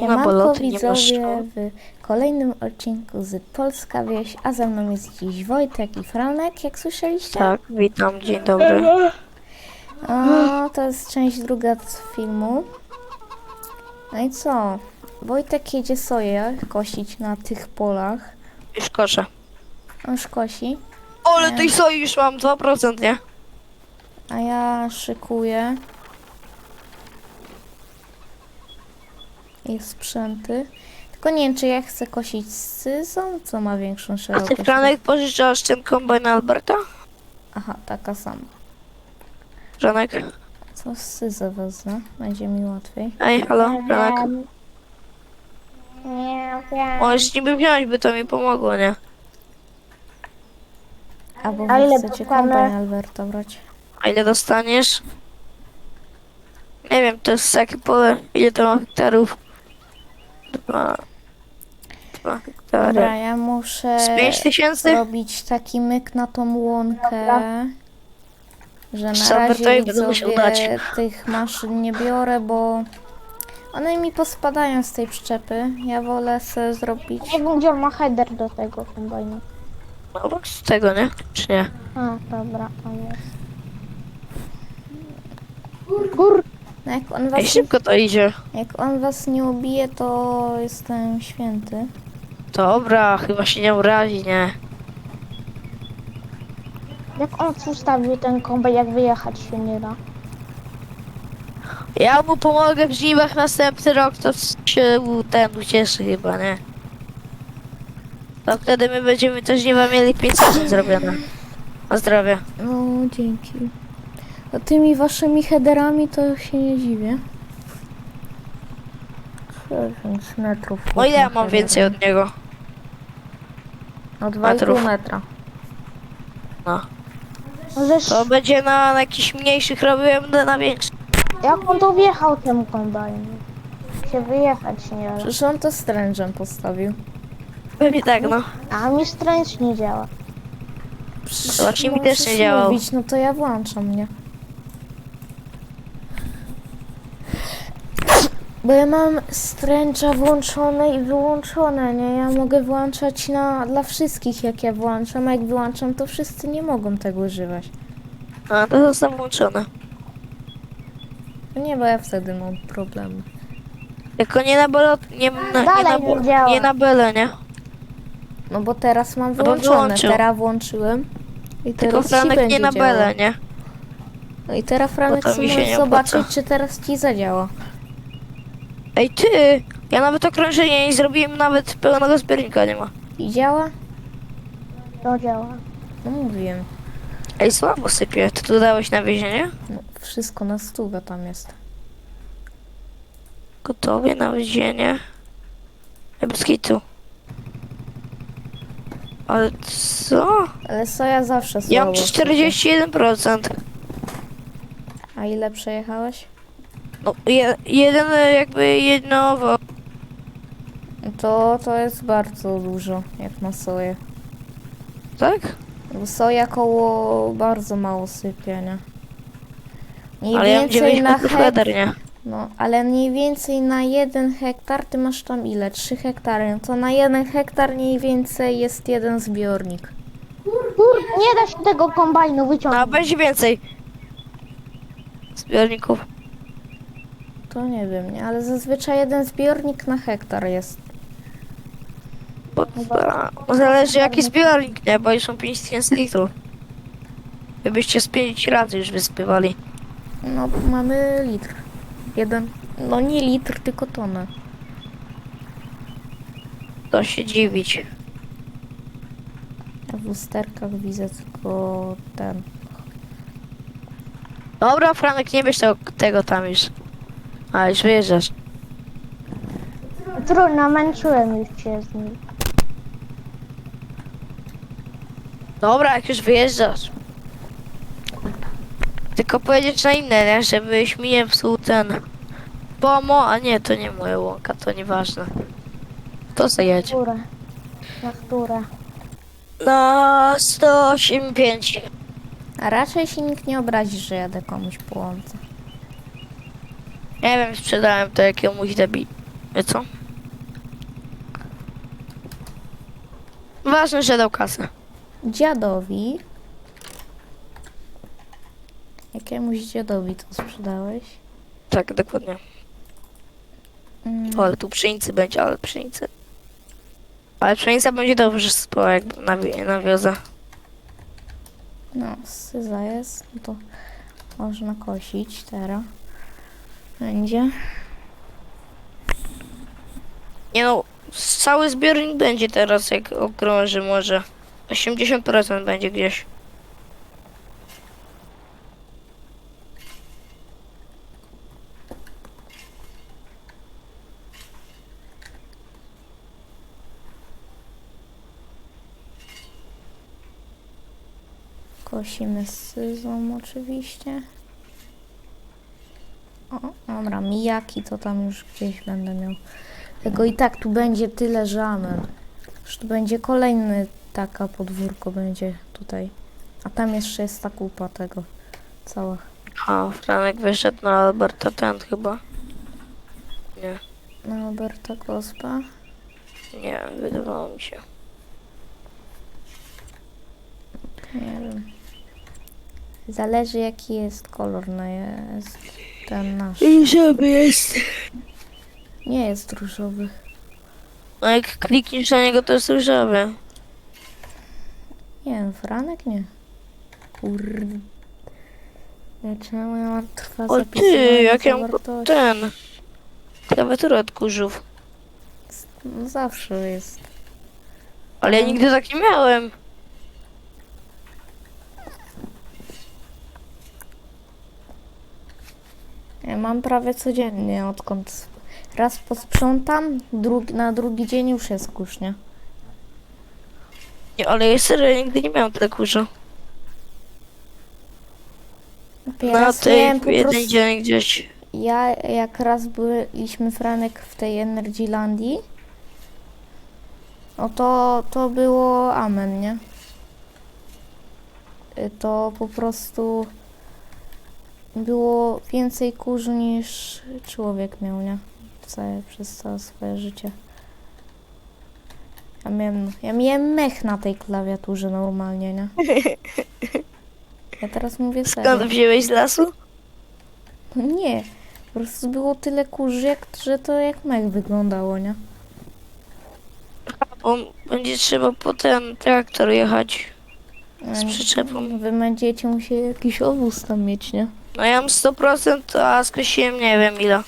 Siemanko widzowie w kolejnym odcinku z Polska Wieś, a ze mną jest dziś Wojtek i Franek, jak słyszeliście? Tak, witam, dzień dobry. O, to jest część druga z filmu. No i co? Wojtek jedzie soję kosić na tych polach. Już koszę. On już kosi, Ale tej soi już mam 2%, nie? a ja szykuję. Ich sprzęty. Tylko nie wiem, czy ja chcę kosić z syzą, co ma większą A ty, szerokość. Franek, pożyczasz ten kombajn Alberta? Aha, taka sama. Franek? Co z syzę wezmę? Będzie mi łatwiej. Ej, halo, Franek? Nie wiem. Możesz niby wziąć, by to mi pomogło, nie? Albo A wy ile chcecie dostanę? kombajn Alberta brać. A ile dostaniesz? Nie wiem, to jest takie pole, ile to ma hektarów? Dwa... Dwa hektary. Dobra, ja muszę Z 5 tysięcy? robić taki myk na tą łąkę, że na Super, to razie jak dać. tych maszyn nie biorę, bo one mi pospadają z tej przyczepy. Ja wolę sobie zrobić... Gdzie on ma header do tego kombajnu. No, bo z tego, nie? Czy nie? A, dobra, tam jest. Kur... No jak on Ej, was, szybko to idzie. jak on was nie ubije, to jestem święty. Dobra, chyba się nie urazi, nie? Jak on ustawił ten kombajn, jak wyjechać się nie da. Ja mu pomogę w żniwach następny rok, to się u- ten ucieszy chyba, nie? To wtedy my będziemy te żniwa mieli 500 zrobione. Zdrowie. No, dzięki. No tymi waszymi headerami to się nie dziwię. 10 metrów. No ile ja na mam więcej od niego? No 2,5 metrów? metra. No. Możesz... To będzie na, na jakichś mniejszych robiłem, będę na większych. Jak on to wjechał temu kombajnu? Się wyjechać nie da. Przecież on to strężem postawił. Pewnie tak, no. A mi stręcz nie działa. Przecież Właśnie mi też nie możesz działał. Mówić, no to ja włączam, nie? Bo ja mam stręcza włączone i wyłączone, nie? Ja mogę włączać na, dla wszystkich, jak ja włączam, a jak wyłączam, to wszyscy nie mogą tego używać. A, to zostało włączone. No nie, bo ja wtedy mam problemy. Tylko nie na bele, nie, na, nie, Dalej na, nie bo- działa. nie na bele, nie? No bo teraz mam No bo wyłączone, teraz włączyłem. I Tylko teraz ci Franek będzie nie na działało. bele, nie? No i teraz Franek to mi sobie się możesz nie zobaczyć, czy teraz ci zadziała. Ej, ty! Ja nawet okrążenia nie zrobiłem, nawet pełnego zbiornika nie ma. I działa? To działa. No mówiłem. Ej, słabo sypie. Ty tu dałeś na więzienie? No, wszystko na stówę tam jest. Gotowie na więzienie. Ej, bez kitu. Ale co? Ale soja zawsze słabo. Ja mam sypie. 41%. A ile przejechałeś? No, je, jeden jakby jedno... wo- To, to jest bardzo dużo, jak na soję. Tak? Bo soja koło bardzo mało sypie, nie? Mniej Ale ja mam więcej na 90 hek... nie? No, ale mniej więcej na jeden hektar, ty masz tam ile? 3 hektary. No to na jeden hektar mniej więcej jest jeden zbiornik. Kur... Nie da się tego kombajnu a wyciągnąć. będzie więcej. Zbiorników. To nie wiem, nie? Ale zazwyczaj jeden zbiornik na hektar jest. Bo a, zależy jaki zbiornik, nie? Bo już są 5000 litrów. Gdybyście z 5 razy już wyspywali. No, mamy litr. Jeden. No nie litr, tylko tonę. To się dziwić. A w lusterkach widzę tylko ten. Dobra, Franek, nie bierz tego, tego tam już. A, już wyjeżdżasz. Trudno, męczyłem już się z nim. Dobra, jak już wyjeżdżasz. Tylko powiedzieć na inne, nie? Żebyś mi nie psuł ten... Pomo, a nie, to nie moja łąka, to nieważne. To zajedź. Które? Na które? Na 185. A raczej się nikt nie obrazi, że jadę komuś po łące. Nie wiem, sprzedałem to jakiemuś debi... I co? Ważne, że dał kasę. Dziadowi. Jakiemuś dziadowi to sprzedałeś. Tak, dokładnie. Mm, O, ale tu pszenicy będzie, ale pszenicy. Ale pszenica będzie dobrze spała, jak nawi- nawiozę. No, syza jest, no to można kosić teraz. Będzie. Nie no, cały zbiornik będzie teraz, jak okrąży może. 80% będzie gdzieś. Kosimy z syzą oczywiście. O, dobra, mijaki to tam już gdzieś będę miał. Tego i tak tu będzie tyle żamen. Już tu będzie kolejny taka podwórko będzie tutaj. A tam jeszcze jest ta kupa tego cała. A, Franek wyszedł na Alberta ten chyba. Nie, Na Alberta Gospa. nie, wydawało mi się. Nie wiem. Zależy jaki jest kolor na jest ten nasz. Różowy jest. Nie jest różowy. No jak klikniesz na niego, to jest różowy. Nie wiem, Franek nie. Kurde. Czemu ja trwa O ty, jak ja mam ten. Klawiaturę od kurzów. No zawsze jest. Ale ja nigdy tak nie miałem. Mam prawie codziennie, odkąd raz posprzątam, drugi, na drugi dzień już jest kusznia. Nie, ale ja serio nigdy nie miałem tyle kurzu. Na tej miałem po jeden prostu, dzień gdzieś. ja jak raz byliśmy Franek w tej Energylandii, no to, to było amen, nie? Y, To po prostu było więcej kurzu niż człowiek miał, nie? Całe, przez całe swoje życie. Ja miałem, ja miałem mech na tej klawiaturze normalnie, nie? Ja teraz mówię serio. Skąd wziąłeś z lasu? Nie, po prostu było tyle kurzy, jak, że to jak mech wyglądało, nie? Bo będzie trzeba po ten traktor jechać z przyczepą. Wy będziecie musieli jakiś obóz tam mieć, nie? No ja mam 100%, a skosiłem nie wiem ile.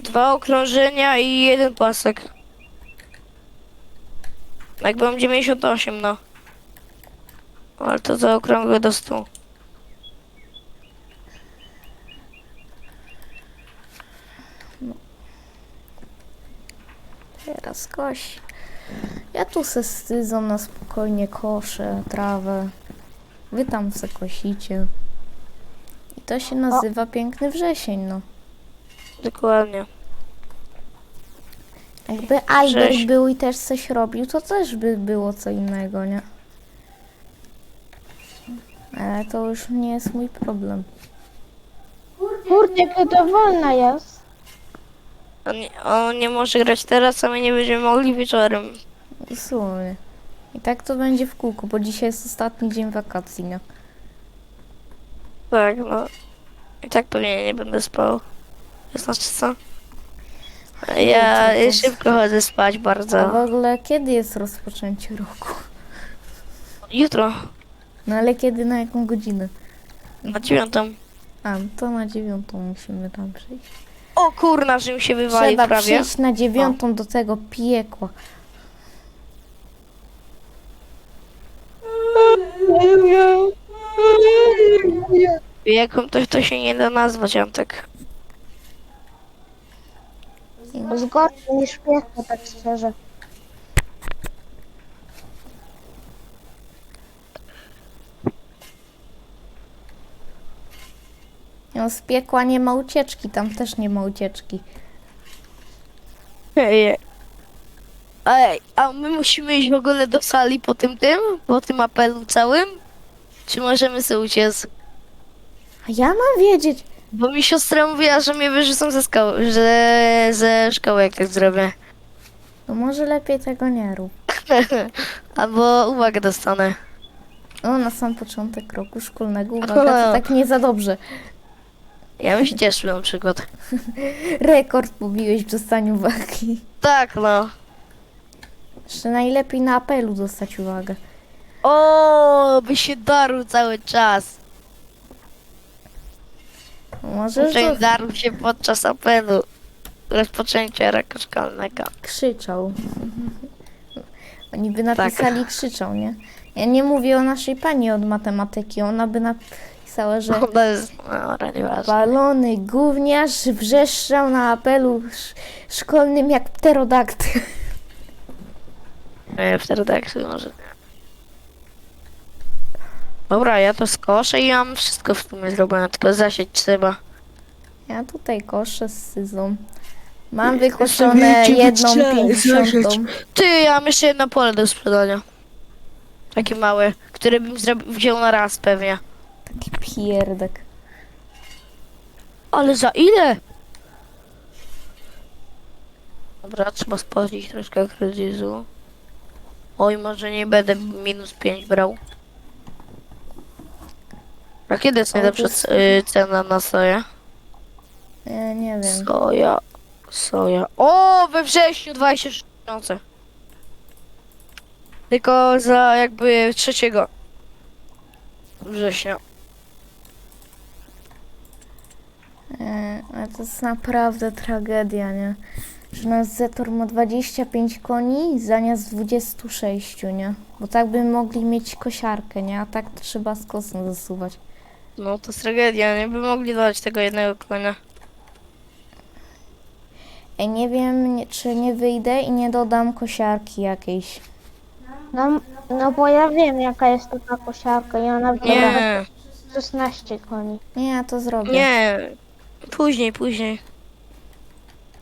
Dwa okrążenia i jeden pasek. Jak mam 98, no. Ale to za okrągłe do 100. Teraz koś. Ja tu se styzą na spokojnie koszę trawę. Wy tam se kosicie. I to się nazywa piękny wrzesień, no. Dokładnie. Jakby Albert Wrzesień. był i też coś robił, to też by było co innego, nie? Ale to już nie jest mój problem. Kurde, to wolna jest. On nie, on nie może grać teraz, a my nie będziemy mogli wieczorem. Dosłownie. I tak to będzie w kółku, bo dzisiaj jest ostatni dzień wakacji, nie? Tak, no. I tak pewnie nie będę spał. To znaczy co? Ja to- szybko chodzę spać A w bardzo. ogóle kiedy jest rozpoczęcie roku? Jutro, No ale kiedy, na jaką godzinę? na dziewiątą. A, to na dziewiątą musimy tam przyjść. O kurna, że mi się wywali Trzeba prawie. przyjść na dziewiątą do tego piekła. Jaką to, to się nie da nazwać, Antek. Zgodnie niż piekło, tak szczerze. No, z piekła nie ma ucieczki, tam też nie ma ucieczki. Ej, Ej, a my musimy iść w ogóle do sali po tym tym? Po tym apelu całym? Czy możemy sobie uciec? A ja mam wiedzieć. Bo mi siostra mówiła, że mnie wyrzucą ze szkoły, że ze szkoły jak tak zrobię. To może lepiej tego nie rób. Albo uwagę dostanę. O, na sam początek roku szkolnego, uwaga, to tak nie za dobrze. Ja bym się cieszył na przykład. Rekord pobiłeś w dostaniu uwagi. Tak, no. Jeszcze najlepiej na apelu dostać uwagę. O, by się darł cały czas. Możesz Uczeń to darł się podczas apelu rozpoczęcia roku szkolnego. krzyczał. Oni by Tak. napisali krzyczał, nie? Ja nie mówię o naszej pani od matematyki. Ona by napisała, że Ona jest, no, nieważne. balony gówniarz wrzeszczał na apelu sz- szkolnym jak pterodaktyl. Nie, wtedy tak może. Dobra, ja to skoszę i mam wszystko w sumie zrobione, tylko zasieć trzeba. Ja tutaj koszę z syzą. Mam wykoszone jedną pięćdziesiątą. Ty, ja mam jeszcze jedno pole do sprzedania. Takie małe, które bym wziął na raz pewnie. Taki pierdek. Ale za ile? Dobra, trzeba spłacić troszkę kredytu. Oj, może nie będę minus 5 brał. A kiedy jest najlepsza y, cena na soję? Ja nie wiem. Soja, soja. O, we wrześniu 23 tysiące. Tylko za jakby trzeciego września. E, ale to jest naprawdę tragedia, nie? Że nasz Zetor ma 25 koni zamiast 26, nie? Bo tak by mogli mieć kosiarkę, nie? A tak to trzeba z kosą zasuwać. No to jest tragedia, nie by mogli dać tego jednego konia. Ej, nie wiem, nie, czy nie wyjdę i nie dodam kosiarki jakiejś. No, no bo ja wiem jaka jest taka kosiarka i ona wygląda Nie, 16 koni. Nie, ja to zrobię. nie. Później, później.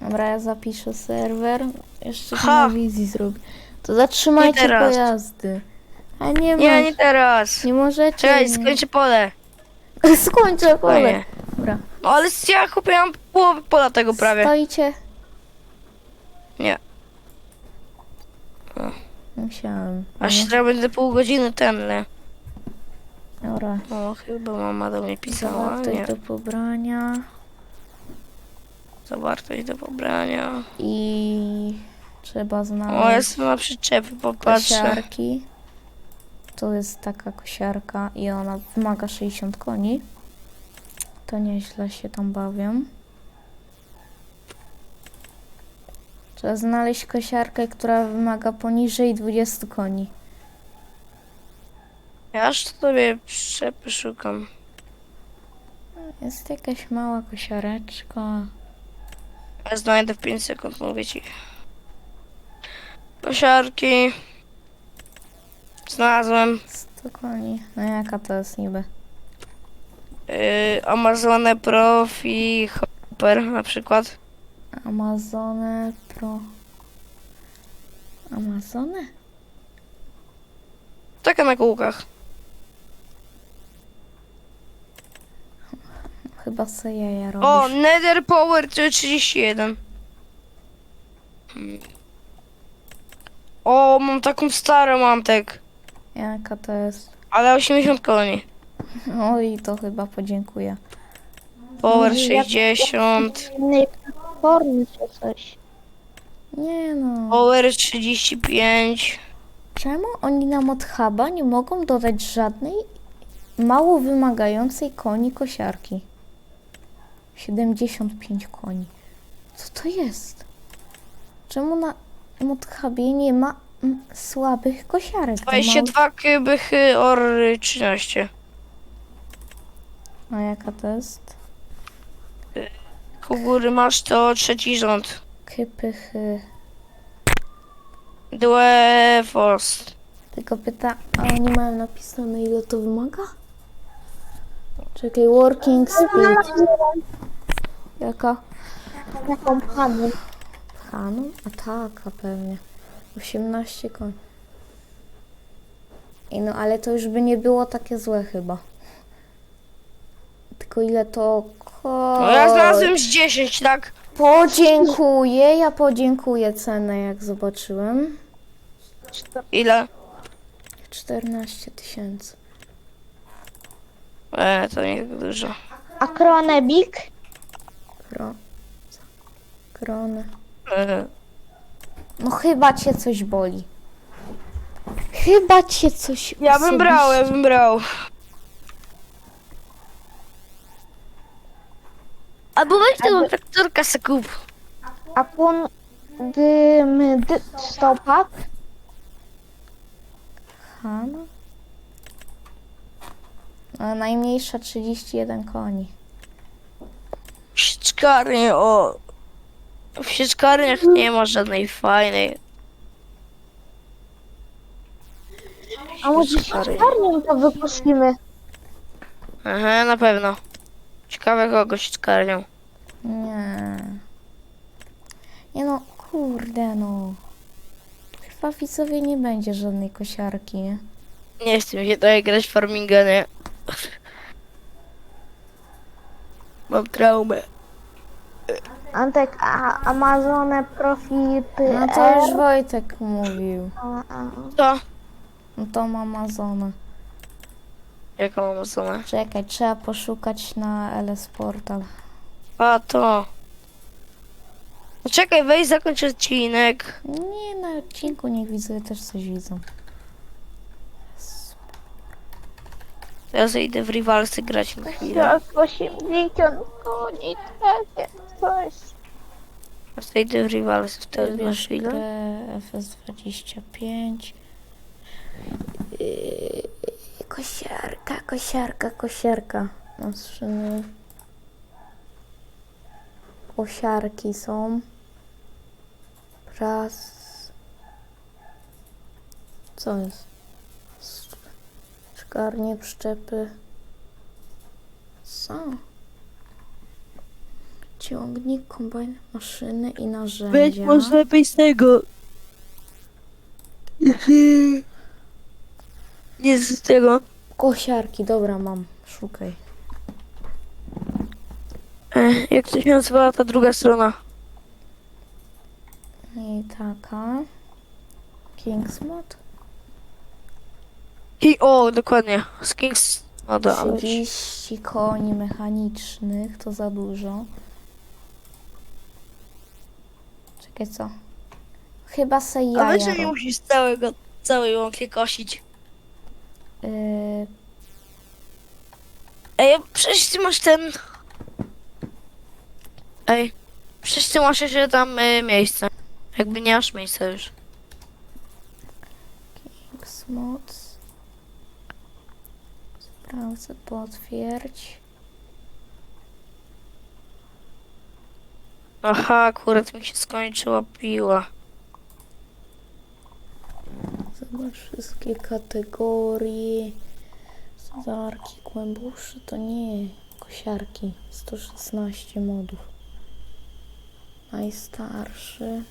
Dobra, ja zapiszę serwer. Jeszcze Ha! na wizji zrobię. To zatrzymajcie Nie teraz. pojazdy. A nie ma. Nie, nie teraz. Nie możecie. Czekaj, skończę pole. Skończę pole. Fajnie. Dobra. No ale ja kupiłam połowę pola tego prawie. Stoicie. Nie. Musiałem. Aż teraz będę pół godziny nie? Dobra. O, chyba mama do mnie pisała, Zawartość nie? do pobrania. Zawartość do pobrania. I trzeba O, ja znaleźć sobie na przyczepy popatrzę. kosiarki. To jest taka kosiarka i ona wymaga 60 koni. To nieźle się tam bawią. Trzeba znaleźć kosiarkę, która wymaga poniżej 20 koni. Ja aż sobie przyczepy szukam. Jest jakaś mała kosiareczka. Ja znajdę w 5 sekund, mówię ci. Kosiarki. Znalazłem. 100 koni. No jaka to jest niby? Yy, Amazonę Profi Hopper na przykład. Amazone Pro. Amazone? Taka na kółkach. Chyba sobie jaja robisz. O, Nether Power 31. Hmm. O, mam taką starą mamtek. Jaka to jest? Ale 80 koni. Oj, to chyba podziękuję. Power Może jak- 60. Innej platformy czy coś. Nie no. Power 35. Czemu oni nam od huba nie mogą dodać żadnej mało wymagającej koni kosiarki? 75 koni. Co to jest? Czemu na Modhubie nie ma mm, słabych kosiarek? Za mało- 22 kybychy or 13. A jaka to jest? U góry masz to trzeci rząd. Kypychy. Dwefost. Tylko pyta, a oni mają napisane ile to wymaga? Czekaj, working speed. Jaka? Taką panią. Haną? A taka pewnie. 18 koni. Ej, no ale to już by nie było takie złe chyba. Tylko ile to. No ja znalazłem z 10, tak? Podziękuję, ja podziękuję cenę, jak zobaczyłem. Ile? 14 tysięcy. E, to nie dużo. A Kronebik? Kro... Kronę. E, No chyba cię coś boli. Chyba cię coś ja bym brał, ja bym brał. Albo weź tego traktorka se kup. A pun dym dy, stopak? Hanna? A najmniejsza 31 koni. Sieczkarni, o. W sieczkarniach nie ma żadnej fajnej. A może Stary. czarnym to wypuścimy? Aha, na pewno. Ciekawe kogo sieczkarnią. Nie. Nie no, kurde no. Chyba widzowie nie będzie żadnej kosiarki, nie? Chcę mi się tutaj grać w farminga, nie. Mam traumę. Antek, a Amazonę profity. No to już Wojtek mówił. Co? No to ma Amazona. Jaką mam osobę? Czekaj, trzeba poszukać na LS Portal. A, to. No Czekaj, weź zakończ odcinek. Nie, na odcinku niech widzowie też coś widzą. Ja zejdę w Rivalsy grać na chwilę. Jak 80 koni, takie coś. Ja zejdę w Rivalsy wtedy na chwilę. FS25. Yy, Kosiarka, kosiarka, kosiarka. Maszyny. Kosiarki są. Pras. Co jest? Szkarnie, przyczepy. Co? Ciągnik, kombajn, maszyny i narzędzia. lepiej z tego. Nie z tego. Kosiarki, dobra, mam. Szukaj. E, jak to się nazywała ta druga strona? I taka. Kingsmod. I o, dokładnie. Z Kings. No dobra. 30 koni mechanicznych, to za dużo. Czekaj, co? Chyba se A jaja. nie rob- musisz całego, całej łąki kosić. Yy, Ej, przecież ty masz ten... Ej, przecież ty masz jeszcze tam y, miejsce. Jakby nie masz miejsca już. Kingsmod. Sprawdzę, potwierdź. Aha, akurat mi się skończyła piła. Zobacz wszystkie kategorie. Zarki, głębsze to nie. Kosiarki. 116 modów. Najstarszy.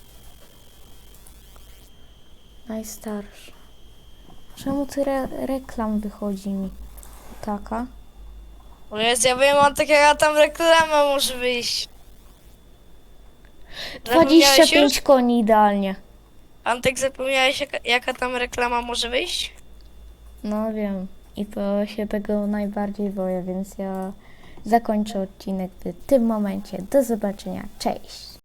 Najstarszy. Czemu ty re reklam wychodzi mi? Taka? O jest, ja wiem, on taka tam reklama może wyjść. Zapomniałeś już? 25 koni idealnie. Antek, zapomniałeś jaka, jaka tam reklama może wyjść? No wiem. I to się tego najbardziej boję, więc ja zakończę odcinek w tym momencie. Do zobaczenia. Cześć.